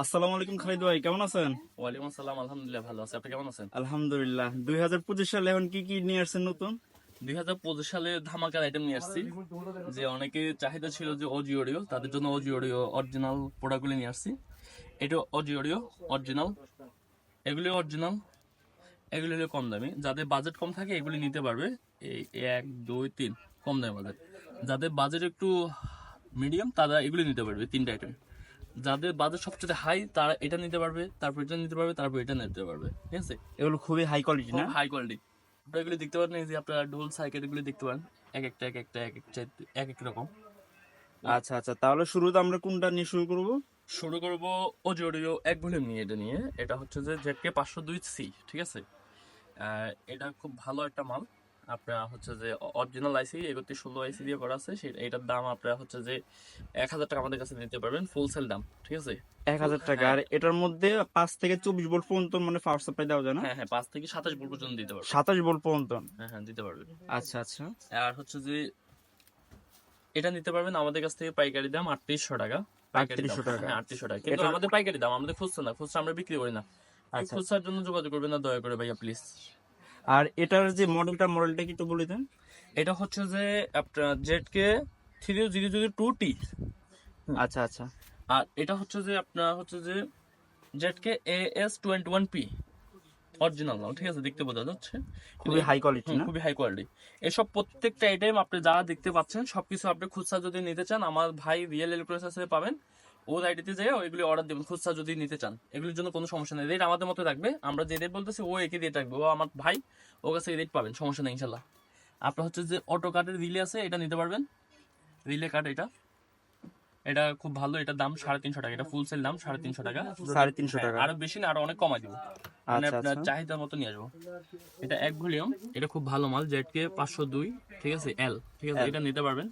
আসসালামু আলাইকুম খালিদ ভাই কেমন আছেন? ওয়ালাইকুম আসসালাম আলহামদুলিল্লাহ ভালো আছি। আপনি কেমন আছেন? আলহামদুলিল্লাহ। দুই হাজার পঁচিশ সালে এখন কি কি নিয়ে আসছেন নতুন? দুই হাজার পঁচিশ সালে ধামাকার আইটেম নিয়ে আসছি। যে অনেকে চাহিদা ছিল যে অজি অডিও তাদের জন্য অজি অডিও অরিজিনাল প্রোডাক্টগুলি নিয়ে আসছি। এটা অজি অডিও অরিজিনাল এগুলি অরিজিনাল এগুলি হলো কম দামি। যাদের বাজেট কম থাকে এগুলি নিতে পারবে। এই এক দুই তিন কম দামি বাজেট যাদের বাজেট একটু মিডিয়াম তারা এগুলি নিতে পারবে তিনটা আইটেম যাদের বাজেট সবচেয়ে হাই তারা এটা নিতে পারবে তারপর এটা নিতে পারবে তারপর এটা নিতে পারবে। ঠিক আছে? এগুলো খুবই হাই কোয়ালিটি না? হাই কোয়ালিটি আপনারা এগুলি দেখতে পারেন এই যে আপনারা ডোল সাইকেল এগুলি দেখতে পারেন। এক একটা এক একটা এক একটা এক এক রকম। আচ্ছা আচ্ছা তাহলে শুরুতে আমরা কোনটা নিয়ে শুরু করব? শুরু করব ওজোরিও এক ভলিউম নিয়ে এটা নিয়ে। এটা হচ্ছে যে জেটকে পাঁচশো দুই সি ঠিক আছে? এটা খুব ভালো একটা মাল। আপনার হচ্ছে যে অরিজিনাল আইসি একত্রিশ ষোলো আইসি দিয়ে করা আছে সেটা এটার দাম আপনার হচ্ছে যে এক হাজার টাকা আমাদের কাছে নিতে পারবেন ফুল সেল দাম ঠিক আছে? এক হাজার টাকা আর এটার মধ্যে পাঁচ থেকে চব্বিশ ভোল্ট পর্যন্ত মানে পাওয়ার সাপ্লাই দেওয়া যায় না? হ্যাঁ হ্যাঁ পাঁচ থেকে সাতাশ ভোল্ট পর্যন্ত দিতে পারবেন। সাতাশ ভোল্ট পর্যন্ত? হ্যাঁ হ্যাঁ দিতে পারবেন। আচ্ছা আচ্ছা। আর হচ্ছে যে এটা নিতে পারবেন আমাদের কাছ থেকে পাইকারি দাম আটত্রিশশো টাকা। 3800 টাকা। হ্যাঁ আটত্রিশশো টাকা। কিন্তু আমাদের পাইকারি দাম আমাদের খুচরা না খুচরা আমরা বিক্রি করি না। আচ্ছা। খুচরার জন্য যোগাযোগ করবেন না দয়া করে ভাইয়া প্লিজ আর এটার যে মডেলটা মডেলটা কি একটু বলে দেন এটা হচ্ছে যে আপনার জেটকে three zero zero two T আচ্ছা আচ্ছা। আর এটা হচ্ছে যে আপনার হচ্ছে যে জেটকে A S twenty one P original নাও ঠিক আছে? দেখতে বোঝা যাচ্ছে। খুবই হাই কোয়ালিটি খুবই হাই কোয়ালিটি এসব প্রত্যেকটা আইটেম আপনি যা দেখতে পাচ্ছেন সবকিছু আপনি খুচরা যদি নিতে চান আমার ভাই রিয়েল ইলেকট্রনিক্স পাবেন। ওর আইডিতে যেয়ে ওইগুলি অর্ডার দেবেন খুচরা যদি নিতে চান। এগুলির জন্য কোনো সমস্যা নেই। রেট আমাদের মতো রাখবে আমরা যে রেট বলতেছি ও একই রেট রাখবে ও আমার ভাই ও কাছে রেট পাবেন সমস্যা নেই ইনশাল্লাহ। আপনার হচ্ছে যে অটো কার্ডের রিলে আছে এটা নিতে পারবেন। রিলে কার্ড এটা। এটা খুব ভালো এটার দাম সাড়ে তিনশো টাকা। এটা ফুল সেল দাম সাড়ে তিনশো টাকা। সাড়ে তিনশো হ্যাঁ, টাকা আরও বেশি না আরও অনেক কমাই দিব। মানে আচ্ছা, আপনার আচ্ছা। চাহিদার মতো নিয়ে আসব। এটা এক ভলিউম এটা খুব ভালো মাল জেড কে পাঁচশো দুই ঠিক আছে এল ঠিক আছে এটা নিতে পারবেন।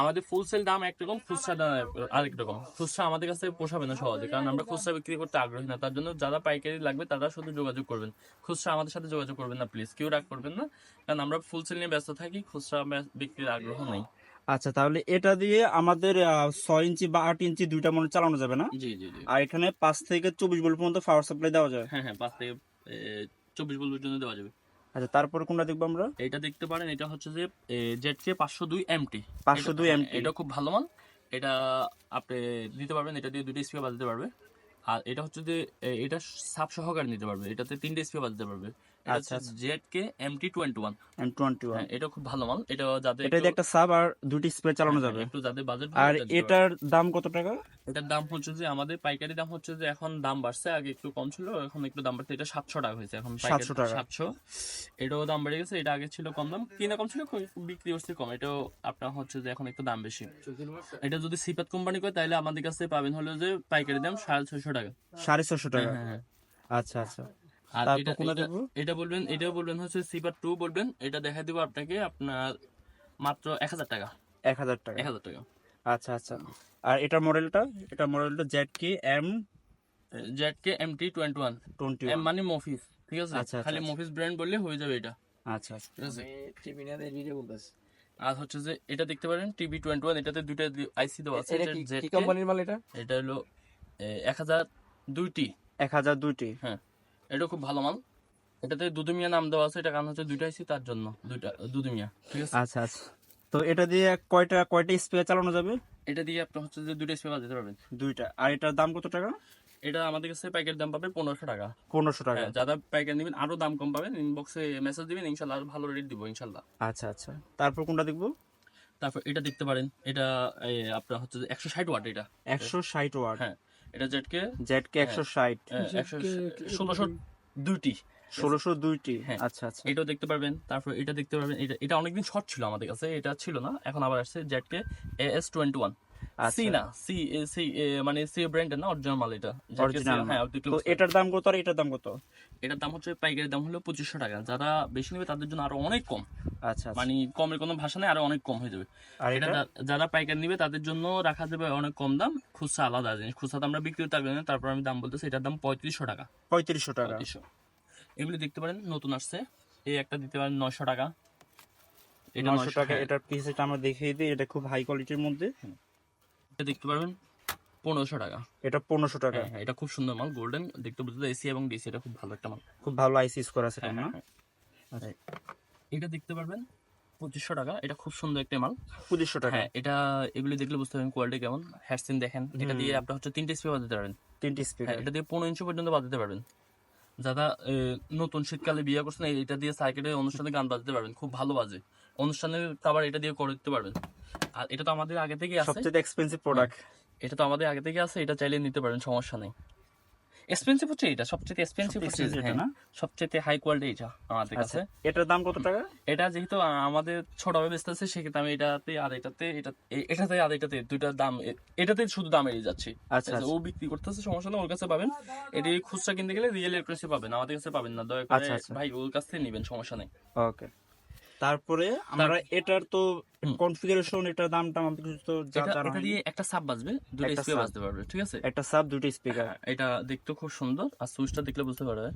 আমাদের ফুল সেল দাম একরকম খুচরা দাম আরেক রকম। খুচরা আমাদের কাছে পোষাবে না সহজে কারণ আমরা খুচরা বিক্রি করতে আগ্রহী না। তার জন্য যারা পাইকারি লাগবে তারা শুধু যোগাযোগ করবেন। খুচরা আমাদের সাথে যোগাযোগ করবেন না প্লিজ কেউ রাগ করবেন না কারণ আমরা ফুল সেল নিয়ে ব্যস্ত থাকি খুচরা বিক্রির আগ্রহ নেই। আচ্ছা তাহলে এটা দিয়ে আমাদের ছয় ইঞ্চি বা আট ইঞ্চি দুইটা মনে চালানো যাবে না? জি জি আর এখানে পাঁচ থেকে চব্বিশ ভোল্ট পর্যন্ত পাওয়ার সাপ্লাই দেওয়া যাবে হ্যাঁ হ্যাঁ পাঁচ থেকে চব্বিশ বল পর্যন্ত দেওয়া যাবে। আচ্ছা তারপরে কোনটা দেখব আমরা? এটা দেখতে পারেন এটা হচ্ছে যে জেটকে পাঁচশো দুই এমটি পাঁচশো দুই এমটি এটা খুব ভালো মাল। এটা আপনি দিতে পারবেন এটা দিয়ে দুটো স্পিকার বাজাতে পারবে। আর এটা হচ্ছে যে এটা সাব সহকারে নিতে পারবে। এটাতে তিনটে স্পিকার বাজাতে পারবে। আচ্ছা, আচ্ছা। MT twenty one M twenty one হ্যাঁ এটা খুব ভালো মাল। এটা যাদের এটা একটা সাব আর দুটি স্প্রে চালানো যাবে। একটু যাদের বাজেট আর এটার দাম কত টাকা? এটার দাম হচ্ছে যে আমাদের পাইকারি দাম হচ্ছে যে এখন দাম বাড়ছে আগে একটু কম ছিল এখন একটু দাম বাড়ছে। এটা সাতশো টাকা হয়েছে এখন 700 টাকা। সাতশো। এটাও দাম বেড়ে গেছে এটা আগে ছিল কম দাম। কিনা কম ছিল বিক্রি কম। এটাও আপনার হচ্ছে যে এখন একটু দাম বেশি। এটা যদি সিপাত কোম্পানি করে তাহলে আমাদের কাছে পাবেন হলো যে পাইকারি দাম সাড়ে ছয়শো টাকা। সাড়ে ছশো টাকা। হ্যাঁ হ্যাঁ। আচ্ছা আচ্ছা। আর এটা এটা- দেখব? এটা বলবেন এটাও বলবেন হচ্ছে সিপার টু বলবেন। এটা দেখা দিব আপনাকে আপনার মাত্র এক হাজার টাকা। এক হাজার টাকা। এক হাজার টাকা। আচ্ছা আচ্ছা। আর এটার মডেলটা? এটা মডেলটা Z K M জেটকে MT twenty one twenty one M মফিস ঠিক আছে? আচ্ছা, আচ্ছা, খালি মফিস ব্র্যান্ড বললে হয়ে যাবে এটা। আচ্ছা আচ্ছা। ঠিক আছে? আর হচ্ছে যে এটা দেখতে পারেন টিভি টোয়েন্টি ওয়ান এটাতে দুইটা আইসি দেওয়া আছে এটা এটা কি কি কোম্পানির মাল এটা? এটা হলো এক হাজার দুইটি। এক হাজার দুইটি। হ্যাঁ। এটা খুব ভালো মাল। এটাতে দুদুমিয়া নাম দেওয়া আছে এটা কারণ হচ্ছে দুইটা আইসি তার জন্য দুইটা দুদুমিয়া ঠিক আছে? আচ্ছা আচ্ছা। তো এটা দিয়ে কয়টা কয়টা স্প্রে চালানো যাবে? এটা দিয়ে আপনি হচ্ছে যে দুইটা স্পেয়ার দিতে পারবেন। দুইটা। আর এটার দাম কত টাকা? এটা আমাদের কাছে প্যাকেট দাম পাবে পনেরোশো টাকা। পনেরোশো টাকা। হ্যাঁ যারা প্যাকেট নেবেন আরও দাম কম পাবেন। ইনবক্সে মেসেজ দিবেন ইনশাল্লাহ আরও ভালো রেট দিব ইনশাল্লাহ। আচ্ছা আচ্ছা। তারপর কোনটা দেখব? তারপর এটা দেখতে পারেন। এটা আপনার হচ্ছে একশো ষাট ওয়াট এটা। একশো ষাট ওয়াট হ্যাঁ। এটা জেটকে জেড কে একশো ষাট। ষোলোশো দুইটি। ষোলোশো দুইটি। হ্যাঁ। আচ্ছা আচ্ছা। এটাও দেখতে পারবেন। তারপর এটা দেখতে পারবেন। এটা এটা অনেকদিন শর্ট ছিল আমাদের কাছে। এটা ছিল না। এখন আবার আসছে জেটকে এস টোয়েন্টি ওয়ান সি না সি সি মানে সি ব্র্যান্ডের না? অরিজিনাল মাল এটা। অরিজিনাল হ্যাঁ তো এটার দাম কত আর এটার দাম কত? এটার দাম হচ্ছে পাইকারি দাম হলো পঁচিশশো টাকা। যারা বেশি নেবে তাদের জন্য আরও অনেক কম। আচ্ছা আচ্ছা। মানে কমের কোনো ভাষা নেই আরও অনেক কম হয়ে যাবে। আর এটা যারা পাইকারি নিবে তাদের জন্য রাখা যাবে অনেক কম দাম খুচরা আলাদা জিনিস। খুচরা আমরা বিক্রি করতে পারবেন না তারপর আমি দাম বলতেছি এটার দাম পঁয়ত্রিশশো টাকা। পঁয়ত্রিশশো টাকা। এগুলি দেখতে পারেন নতুন আসছে। এই একটা দিতে পারেন নয়শো টাকা। এটা 900 টাকা হ্যাঁ, এটার পিসটা আমরা দেখিয়ে দিই এটা খুব হাই কোয়ালিটির মধ্যে। এটা দেখতে পারবেন পনেরোশো টাকা। এটা পনেরোশো টাকা। হ্যাঁ হ্যাঁ এটা খুব সুন্দর মাল গোল্ডেন দেখতে বুঝতে এসি এবং ডিসি এটা খুব ভালো একটা মাল। খুব ভালো আইসি স্কোর আছে হ্যাঁ, না হ্যাঁ, হ্যাঁ। এটা দেখতে পারবেন পঁচিশশো টাকা এটা খুব সুন্দর একটা মাল। পঁচিশশো টাকা। হ্যাঁ এটা এগুলি দেখলে বুঝতে পারবেন কোয়ালিটি কেমন। হ্যাডসিন দেখেন এটা দিয়ে আপনার হচ্ছে তিনটে স্পিকার বাজাতে পারবেন। তিনটি হ্যাঁ এটা দিয়ে পনেরো ইঞ্চি পর্যন্ত বাজাতে পারবেন। যারা নতুন শীতকালে বিয়ে করছেন এটা দিয়ে সাইকেলে অনুষ্ঠানে গান বাজাতে পারবেন খুব ভালো বাজে। অনুষ্ঠানের খাবার এটা দিয়ে করে দিতে পারবেন। আর এটা তো আমাদের আগে আছে। সবচেয়ে এক্সপেন্সিভ প্রোডাক্ট এটা তো আমাদের আগে থেকে আছে এটা চাইলে নিতে পারেন সমস্যা নেই। এক্সপেন্সিভ হচ্ছে এটা সবচেয়ে এক্সপেন্সিভ হচ্ছে এটা হ্যাঁ, না? সবচেয়ে হাই কোয়ালিটি এটা আমাদের আচ্ছা কাছে। এটার দাম কত টাকা? এটা যেহেতু আমাদের ছোটভাবে বেচতে আছে সেক্ষেত্রে আমি এটাতে আর এটাতে এটা এটাতে আর এটাতে দুইটার দাম এটাতে শুধু দাম এড়িয়ে যাচ্ছি। আচ্ছা ও বিক্রি করতেছে সমস্যা না ওর কাছে পাবেন। এটি খুচরা কিনতে গেলে রিয়েল ইলেকট্রিসি পাবেন আমাদের কাছে পাবেন না দয়া করে আচ্ছা, আচ্ছা। ভাই ওর কাছ থেকে নেবেন সমস্যা নেই। ওকে। তারপরে আমরা এটার তো। কনফিগারেশন এটার দাম টাম কিছু তো এটা। দিয়ে একটা সাব বাজবে দুটো স্পিকার বাজতে পারবে ঠিক আছে? একটা সাব দুটো স্পিকার হ্যাঁ, এটা দেখতে খুব সুন্দর আর সুইচটা দেখলে বুঝতে পারবে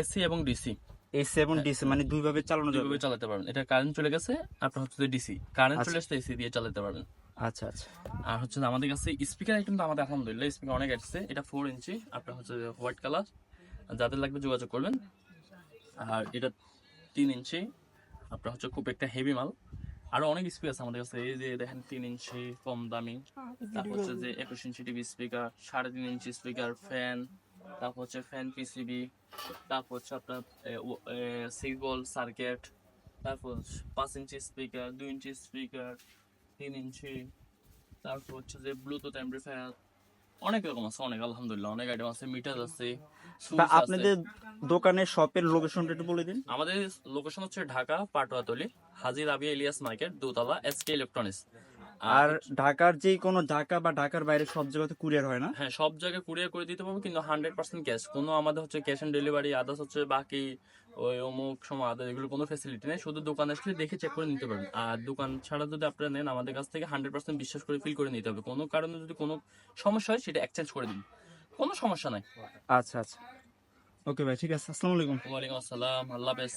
এসি এবং ডিসি এসি এবং ডিসি মানে দুই ভাবে চালানো যাবে। চালাতে পারবেন। এটা কারেন্ট চলে গেছে আপনার হচ্ছে ডিসি কারেন্ট আচ্ছা। চলে আসছে এসি দিয়ে চালাতে পারবেন। আচ্ছা আচ্ছা। আর হচ্ছে আমাদের কাছে স্পিকার আইটেম তো আমাদের আলহামদুলিল্লাহ স্পিকার অনেক আসছে এটা ফোর ইঞ্চি আপনার হচ্ছে হোয়াইট কালার যাদের লাগবে যোগাযোগ করবেন। আর এটা তিন ইঞ্চি আপনার হচ্ছে খুব একটা হেভি মাল। আরও অনেক স্পিকার আছে আমাদের কাছে। এই যে দেখেন তিন ইঞ্চি কম দামি। তারপর হচ্ছে যে একুশ ইঞ্চি টিভি স্পিকার সাড়ে তিন ইঞ্চি স্পিকার ফ্যান তারপর হচ্ছে ফ্যান পিসিবি তারপর হচ্ছে আপনার সিক্স বল সার্কিট তারপর পাঁচ ইঞ্চি স্পিকার দুই ইঞ্চি স্পিকার তিন ইঞ্চি, তারপর হচ্ছে যে ব্লুটুথ অ্যাম্পলিফায়ার অনেক রকম আছে, অনেক, আলহামদুলিল্লাহ। অনেক আইটেম আছে মিটার আছে। তা আপনাদের দোকানের শপের লোকেশনটা একটু বলে দিন। আমাদের লোকেশন হচ্ছে ঢাকা পাটোয়াতলি হাজির আবি ইলিয়াস মার্কেট দোতলা এসকে ইলেকট্রনিক্স। আর ঢাকার যে কোনো ঢাকা বা ঢাকার বাইরে সব জায়গাতে কুরিয়ার হয় না? হ্যাঁ সব জায়গায় কুরিয়ার করে দিতে পারব কিন্তু হান্ড্রেড পার্সেন্ট ক্যাশ কোনো আমাদের হচ্ছে ক্যাশ অন ডেলিভারি আদার্স হচ্ছে বাকি ওই অমুক সময় আদার এগুলো কোনো ফেসিলিটি নেই। শুধু দোকানে আসলে দেখে চেক করে নিতে পারবেন। আর দোকান ছাড়া যদি আপনারা নেন আমাদের কাছ থেকে হান্ড্রেড পার্সেন্ট বিশ্বাস করে ফিল করে নিতে হবে। কোনো কারণে যদি কোনো সমস্যা হয় সেটা এক্সচেঞ্জ করে দিন। কোনো সমস্যা নাই। আচ্ছা আচ্ছা। ওকে ভাই ঠিক আছে আসসালামু আলাইকুম। ওয়ালাইকুম আসসালাম আল্লাহ হাফেজ।